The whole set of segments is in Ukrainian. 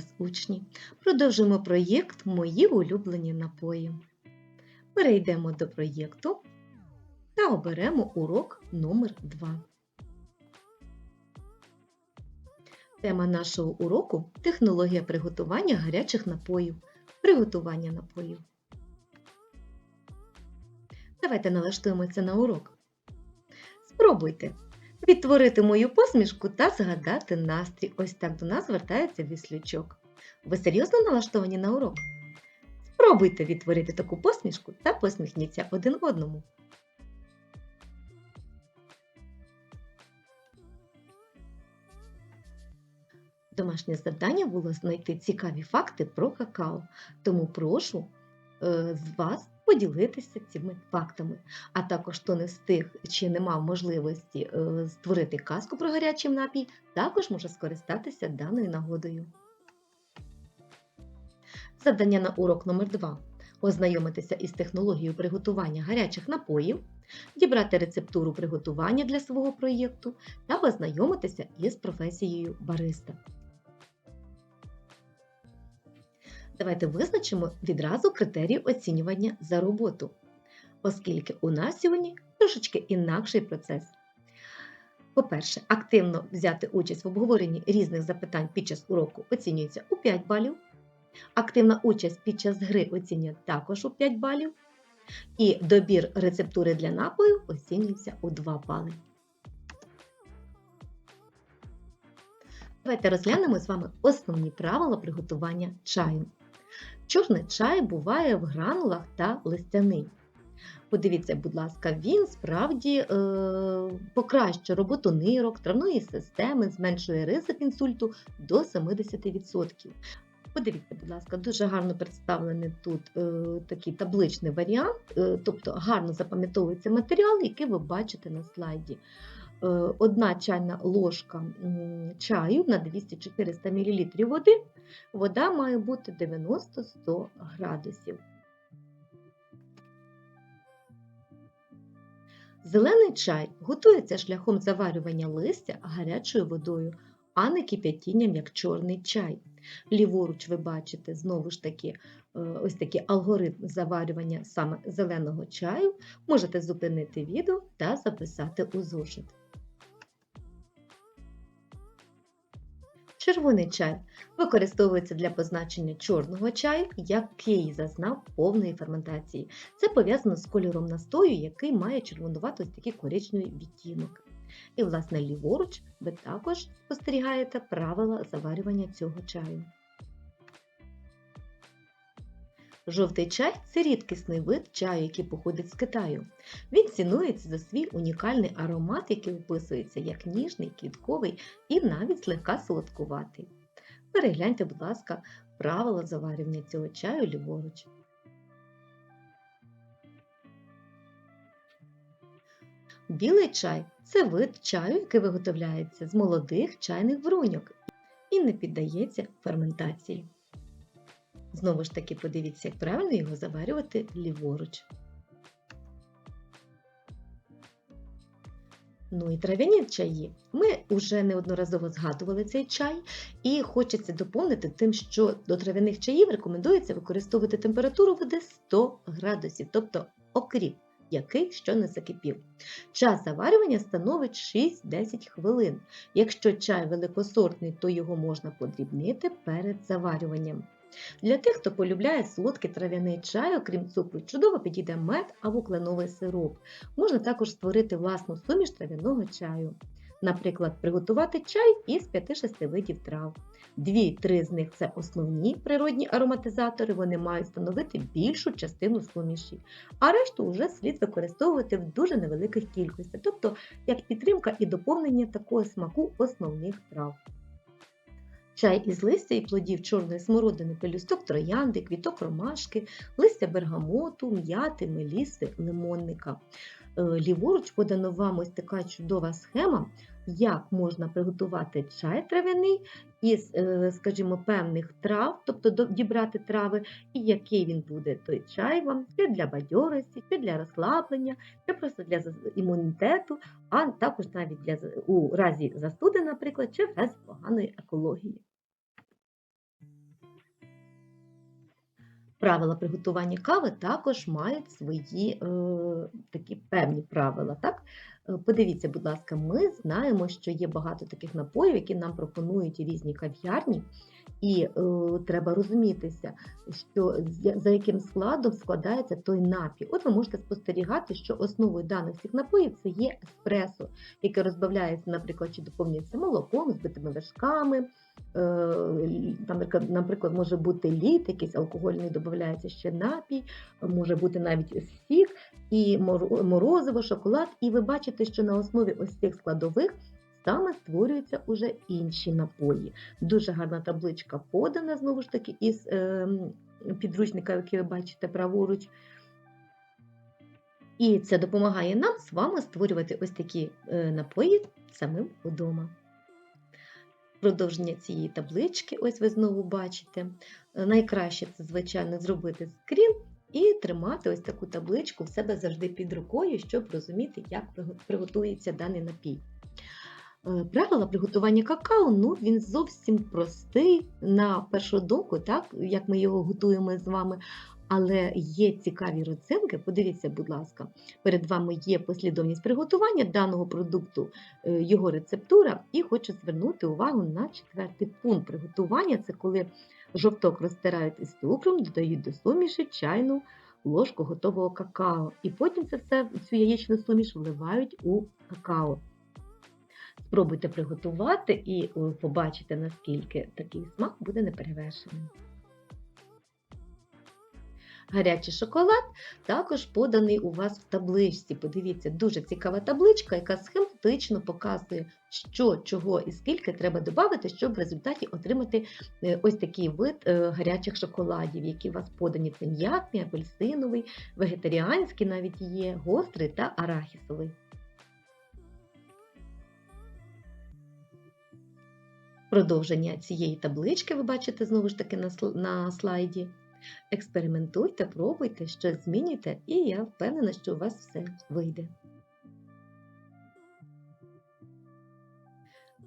вас, учні! Продовжуємо проєкт Мої улюблені напої. Перейдемо до проєкту та оберемо урок номер 2. Тема нашого уроку технологія приготування гарячих напоїв. Приготування напоїв. Давайте налаштуємося на урок. Спробуйте відтворити мою посмішку та згадати настрій. Ось так до нас звертається віслючок. Ви серйозно налаштовані на урок? Спробуйте відтворити таку посмішку та посміхніться один одному. Домашнє завдання було знайти цікаві факти про какао, тому прошу е, з вас поділитися цими фактами. А також хто не встиг чи не мав можливості е, створити казку про гарячий напій, також може скористатися даною нагодою. Завдання на урок номер 2 ознайомитися із технологією приготування гарячих напоїв, дібрати рецептуру приготування для свого проєкту та познайомитися із професією бариста. Давайте визначимо відразу критерії оцінювання за роботу, оскільки у нас сьогодні трошечки інакший процес. По-перше, активно взяти участь в обговоренні різних запитань під час уроку оцінюється у 5 балів. Активна участь під час гри оцінює також у 5 балів. І добір рецептури для напою оцінюється у 2 бали. Давайте розглянемо з вами основні правила приготування чаю. Чорний чай буває в гранулах та листяний. Подивіться, будь ласка, він справді е, покращує роботу нирок, травної системи, зменшує ризик інсульту до 70%. Подивіться, будь ласка, дуже гарно представлений тут е, такий табличний варіант, е, тобто гарно запам'ятовується матеріал, який ви бачите на слайді. Е, одна чайна ложка чаю на 200-400 мл води, вода має бути 90-100 градусів. Зелений чай готується шляхом заварювання листя гарячою водою, а не кип'ятінням, як чорний чай. Ліворуч ви бачите знову ж таки е, ось такий алгоритм заварювання саме зеленого чаю. Можете зупинити відео та записати у зошит. Червоний чай використовується для позначення чорного чаю, який зазнав повної ферментації. Це пов'язано з кольором настою, який має червонувато ось такий коричневий відтінок. І, власне, ліворуч ви також спостерігаєте правила заварювання цього чаю. Жовтий чай це рідкісний вид чаю, який походить з Китаю. Він цінується за свій унікальний аромат, який описується як ніжний, квітковий і навіть злегка солодкуватий. Перегляньте, будь ласка, правила заварювання цього чаю ліворуч. Білий чай це вид чаю, який виготовляється з молодих чайних бруньок і не піддається ферментації. Знову ж таки, подивіться, як правильно його заварювати ліворуч. Ну і трав'яні чаї. Ми вже неодноразово згадували цей чай, і хочеться доповнити тим, що до трав'яних чаїв рекомендується використовувати температуру води 100 градусів, тобто окріп, який що не закипів. Час заварювання становить 6-10 хвилин. Якщо чай великосортний, то його можна подрібнити перед заварюванням. Для тих, хто полюбляє солодкий трав'яний чай, окрім цукру, чудово підійде мед або кленовий сироп. Можна також створити власну суміш трав'яного чаю. Наприклад, приготувати чай із 5-6 видів трав. Дві-три з них це основні природні ароматизатори, вони мають становити більшу частину суміші, а решту вже слід використовувати в дуже невеликих кількостях, тобто як підтримка і доповнення такого смаку основних трав. Чай із листя і плодів чорної смородини, пелюсток троянди, квіток ромашки, листя бергамоту, м'яти, меліси, лимонника. Е, Ліворуч подано вам ось така чудова схема, як можна приготувати чай трав'яний із, е, скажімо, певних трав, тобто дібрати трави, і який він буде той чай вам, чи для бадьорості, чи для розслаблення, чи просто для імунітету, а також навіть для у разі застуди, наприклад, чи в поганої екології. Правила приготування кави також мають свої е, такі певні правила. Так? Е, Подивіться, будь ласка, ми знаємо, що є багато таких напоїв, які нам пропонують різні кав'ярні, і е, треба розумітися, що за яким складом складається той напій. От ви можете спостерігати, що основою даних цих напоїв це є еспресо, яке розбавляється, наприклад, чи доповнюється молоком, збитими вершками. Е, там, наприклад- наприклад, може бути лід, якийсь алкогольний, додається ще напій, може бути навіть сік, і морозиво, шоколад. І ви бачите, що на основі ось цих складових саме створюються уже інші напої. Дуже гарна табличка подана знову ж таки із ем, підручника, який ви бачите праворуч. І це допомагає нам з вами створювати ось такі е, напої самим вдома. Продовження цієї таблички, ось ви знову бачите. Е, Найкраще це, звичайно, зробити скрін і тримати ось таку табличку в себе завжди під рукою, щоб розуміти, як приготується даний напій. Е, Правила приготування какао, ну він зовсім простий на першу думку, так, як ми його готуємо з вами. Але є цікаві родзинки. Подивіться, будь ласка, перед вами є послідовність приготування даного продукту, е, його рецептура, і хочу звернути увагу на четвертий пункт приготування. Це коли жовток розтирають із цукром, додають до суміші чайну ложку готового какао. І потім це все, цю яєчну суміш вливають у какао. Спробуйте приготувати і побачите, наскільки такий смак буде неперевершеним. Гарячий шоколад також поданий у вас в табличці. Подивіться, дуже цікава табличка, яка схематично показує, що, чого і скільки треба додати, щоб в результаті отримати е, ось такий вид е, гарячих шоколадів, які у вас подані. Це м'ятний, апельсиновий, вегетаріанський навіть є, гострий та арахісовий. Продовження цієї таблички ви бачите знову ж таки на слайді. Експериментуйте, пробуйте, щось змінюйте, і я впевнена, що у вас все вийде.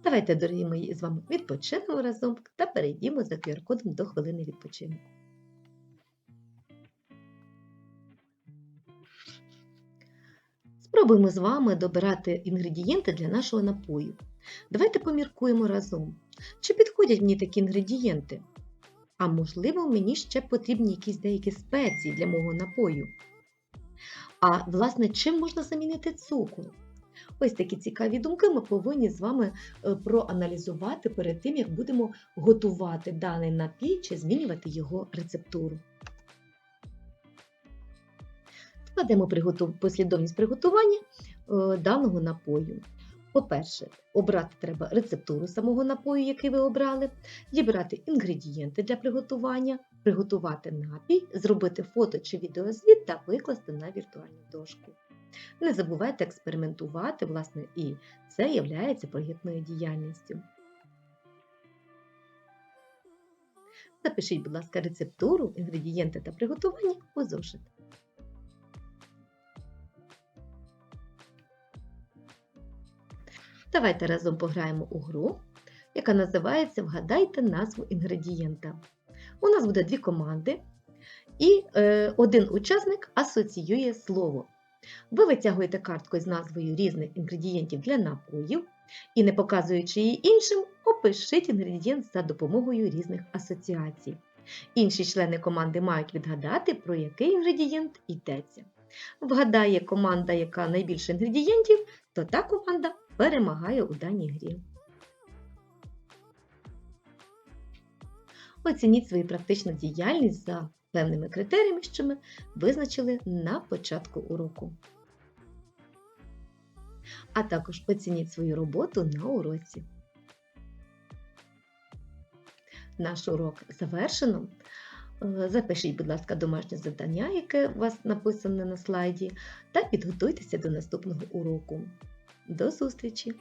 Давайте, дорогі мої, з вами відпочинемо разом та перейдімо за QR-кодом до хвилини відпочинку. Спробуємо з вами добирати інгредієнти для нашого напою. Давайте поміркуємо разом. Чи підходять мені такі інгредієнти? А можливо, мені ще потрібні якісь деякі спеції для мого напою. А власне, чим можна замінити цукор? Ось такі цікаві думки ми повинні з вами е, проаналізувати перед тим, як будемо готувати даний напій чи змінювати його рецептуру. Складемо послідовність приготування е, даного напою. По-перше, обрати треба рецептуру самого напою, який ви обрали, дібрати інгредієнти для приготування, приготувати напій, зробити фото чи відеозвіт та викласти на віртуальну дошку. Не забувайте експериментувати, власне, і це є прогітною діяльністю. Запишіть, будь ласка, рецептуру, інгредієнти та приготування у зошит. Давайте разом пограємо у гру, яка називається Вгадайте назву інгредієнта. У нас буде дві команди, і е, один учасник асоціює слово. Ви витягуєте картку з назвою різних інгредієнтів для напоїв і, не показуючи її іншим, опишіть інгредієнт за допомогою різних асоціацій. Інші члени команди мають відгадати, про який інгредієнт йдеться. Вгадає команда, яка найбільше інгредієнтів, то та команда перемагає у даній грі. Оцініть свою практичну діяльність за певними критеріями, що ми визначили на початку уроку. А також оцініть свою роботу на уроці. Наш урок завершено. Е, Запишіть, будь ласка, домашнє завдання, яке у вас написане на слайді, та підготуйтеся до наступного уроку. До зустрічі!